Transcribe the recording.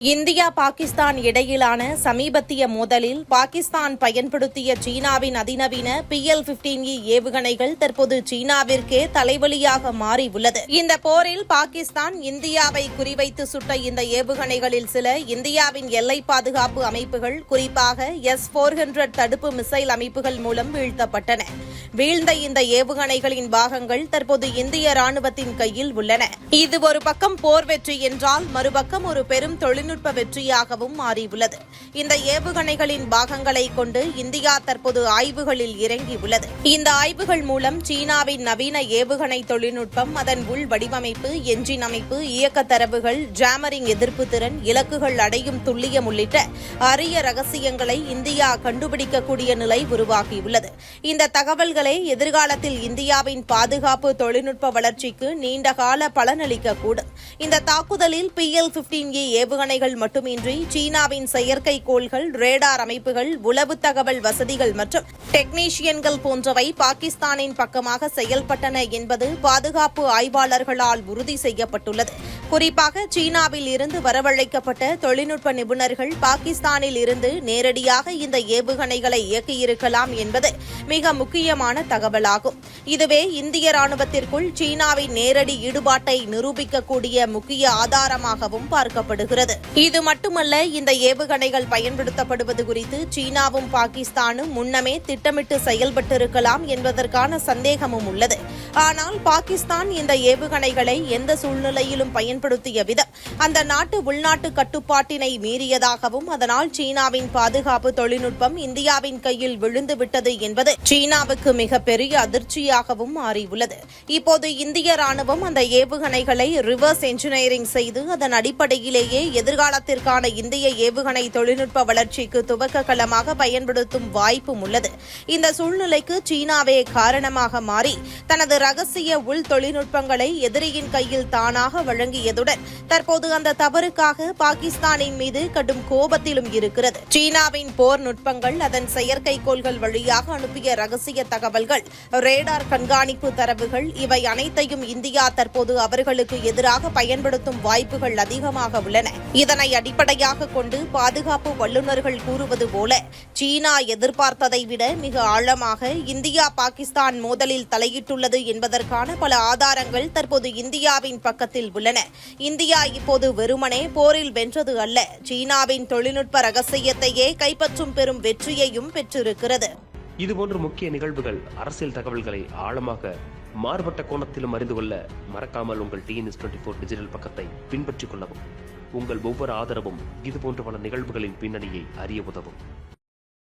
India Pakistan இடையிலான சமீபத்திய மோதலில் பாகிஸ்தான் பயன்படுத்திய சீனாவின் அதிநவீன பி எல் பிப்டீன் இ ஏவுகணைகள் தற்போது சீனாவிற்கே தலைவலியாக மாறியுள்ளது இந்த போரில் பாகிஸ்தான் இந்தியாவை குறிவைத்து சுட்ட இந்த ஏவுகணைகளில் சில இந்தியாவின் எல்லை பாதுகாப்பு அமைப்புகள் குறிப்பாக எஸ் போர் ஹண்ட்ரட் தடுப்பு மிசைல் அமைப்புகள் மூலம் வீழ்த்தப்பட்டன. வீழ்ந்த இந்த ஏவுகணைகளின் பாகங்கள் தற்போது இந்திய ராணுவத்தின் கையில் உள்ளன. இது ஒரு பக்கம் போர் வெற்றி என்றால் மறுபக்கம் ஒரு பெரும் தொழில் தொழில்நுட்ப வெற்றியாகவும் மாறியுள்ளது. இந்த ஏவுகணைகளின் பாகங்களை கொண்டு இந்தியா தற்போது ஆய்வுகளில் இறங்கியுள்ளது. இந்த ஆய்வுகள் மூலம் சீனாவின் நவீன ஏவுகணை தொழில்நுட்பம் அதன் உள் வடிவமைப்பு எஞ்சின் அமைப்பு இயக்க தரவுகள் ஜாமரிங் எதிர்ப்பு திறன் இலக்குகள் அடையும் துல்லியம் உள்ளிட்ட அரிய ரகசியங்களை இந்தியா கண்டுபிடிக்கக்கூடிய நிலை உருவாகியுள்ளது. இந்த தகவல்களே எதிர்காலத்தில் இந்தியாவின் பாதுகாப்பு தொழில்நுட்ப வளர்ச்சிக்கு நீண்டகால பலனளிக்கக்கூடும். இந்த தாக்குதலில் பி எல் பிப்டீன் ஏ ஏவுகணைகள் மட்டுமின்றி சீனாவின் செயற்கைக்கோள்கள் ரேடார் அமைப்புகள் உளவு தகவல் வசதிகள் மற்றும் டெக்னீஷியன்கள் போன்றவை பாகிஸ்தானின் பக்கமாக செயல்பட்டன என்பது பாதுகாப்பு ஆய்வாளர்களால் உறுதி செய்யப்பட்டுள்ளது. குறிப்பாக சீனாவில் இருந்து வரவழைக்கப்பட்ட தொழில்நுட்ப நிபுணர்கள் பாகிஸ்தானில் இருந்து நேரடியாக இந்த ஏவுகணைகளை இயக்கியிருக்கலாம் என்பது மிக முக்கியமான தகவலாகும். இதுவே இந்திய ராணுவத்திற்குள் சீனாவின் நேரடி ஈடுபாட்டை நிரூபிக்கக்கூடிய முக்கிய ஆதாரமாகவும் பார்க்கப்படுகிறது. இது மட்டுமல்ல இந்த ஏவுகணைகள் பயன்படுத்தப்படுவது குறித்து சீனாவும் பாகிஸ்தானும் முன்னமே திட்டமிட்டு செயல்பட்டிருக்கலாம் என்பதற்கான சந்தேகமும் உள்ளது. ஆனால் பாகிஸ்தான் இந்த ஏவுகணைகளை எந்த சூழ்நிலையிலும் பயன்படுத்திய விதம் அந்த நாட்டு உள்நாட்டு கட்டுப்பாட்டினை மீறியதாகவும் அதனால் சீனாவின் பாதுகாப்பு தொழில்நுட்பம் இந்தியாவின் கையில் விழுந்துவிட்டது என்பது சீனாவுக்கு மிகப்பெரிய அதிர்ச்சியாகவும் மாறியுள்ளது. இப்போது இந்திய ராணுவம் அந்த ஏவுகணைகளை ரிவர்ஸ் என்ஜினியரிங் செய்து அதன் அடிப்படையிலேயே எதிர்காலத்திற்கான இந்திய ஏவுகணை தொழில்நுட்ப வளர்ச்சிக்கு துவக்க களமாக பயன்படுத்தும் வாய்ப்பும் உள்ளது. இந்த சூழ்நிலைக்கு சீனாவே காரணமாக மாறி தனது ரகசிய உள் தொழில்நுட்பங்களை எதிரியின் கையில் தானாக வழங்கியதுடன் தற்போது அந்த தவறுக்காக பாகிஸ்தானின் மீது கடும் கோபத்திலும் இருக்கிறது. சீனாவின் போர் நுட்பங்கள் அதன் செயற்கைக்கோள்கள் வழியாக அனுப்பிய ரகசிய தகவல்கள் ரேடார் கண்காணிப்பு தரவுகள் இவை அனைத்தையும் இந்தியா தற்போது அவர்களுக்கு எதிராக பயன்படுத்தும் வாய்ப்புகள் அதிகமாக உள்ளன. இதனை அடிப்படையாக கொண்டு பாதுகாப்பு வல்லுநர்கள் கூறுவது போல சீனா எதிர்பார்த்ததை விட மிக ஆழமாக இந்தியா பாகிஸ்தான் மோதலில் தலையிட்டுள்ளது என்பதற்கான பல ஆதாரங்கள் தற்போது இந்தியாவின் பக்கத்தில் உள்ளன. இந்தியா இப்போது வெறுமனே போரில் வென்றது அல்ல. சீனாவின் தொழில்நுட்ப ரகசியத்தையே கைப்பற்றும் பெரும் வெற்றியையும் பெற்றிருக்கிறது. இதுபோன்ற முக்கிய நிகழ்வுகள் அரசியல் தகவல்களை ஆழமாக மாறுபட்ட கோணத்திலும் அறிந்து கொள்ள மறக்காமல் உங்கள் டிஎன்எஸ் டுவெண்ட்டி ஃபோர் டிஜிட்டல் பக்கத்தை பின்பற்றிக் கொள்ளவும். உங்கள் ஒவ்வொரு ஆதரவும் இதுபோன்ற பல நிகழ்வுகளின் பின்னணியை அறிய உதவும்.